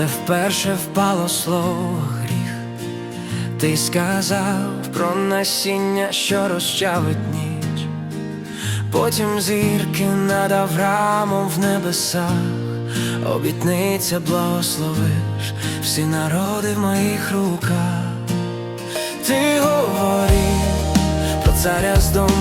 де вперше впало слово гріх, ти сказав про насіння, що розчавить ніч, потім зірки над Авраамом в небесах, обітниця благословиш всі народи в моїх руках. Ти говорив про царя з дому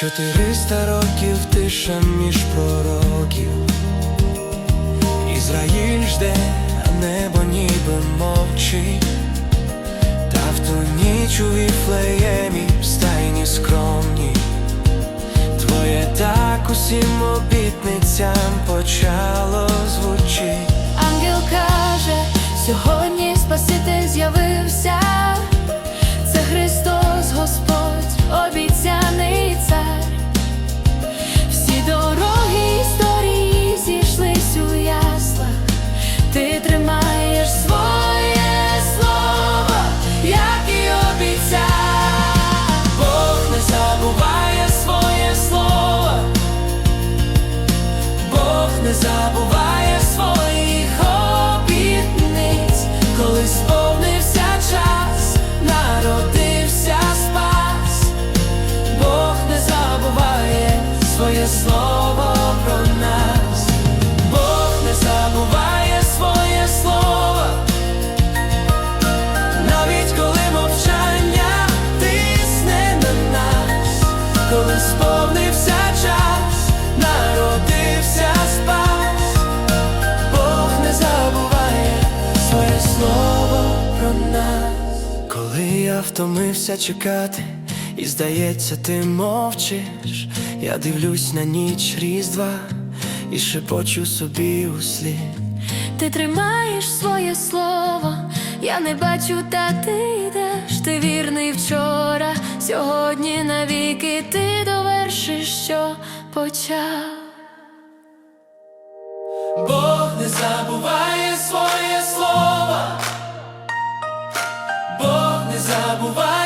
Чотириста років тиша між пророків. Ізраїль жде, а небо ніби мовчить. Та в ту ніч у віфлеємі в стайні скромні. Твоє так усім обітницям почало звучить. Ангел каже, сьогодні не забуває своїх обітниць, коли сповнився час, народився спас, Бог не забуває своє слово про нас, Бог не забуває своє слово. Навіть коли мовчання тисне на нас, коли сповнився я втомився чекати, і здається, ти мовчиш, я дивлюсь на ніч різдва і шепочу собі у слід. Ти тримаєш своє слово, я не бачу, та ти йдеш. Ти вірний вчора, сьогодні навіки ти довершиш, що почав. Бог не забуває своє слово, Бог не забуває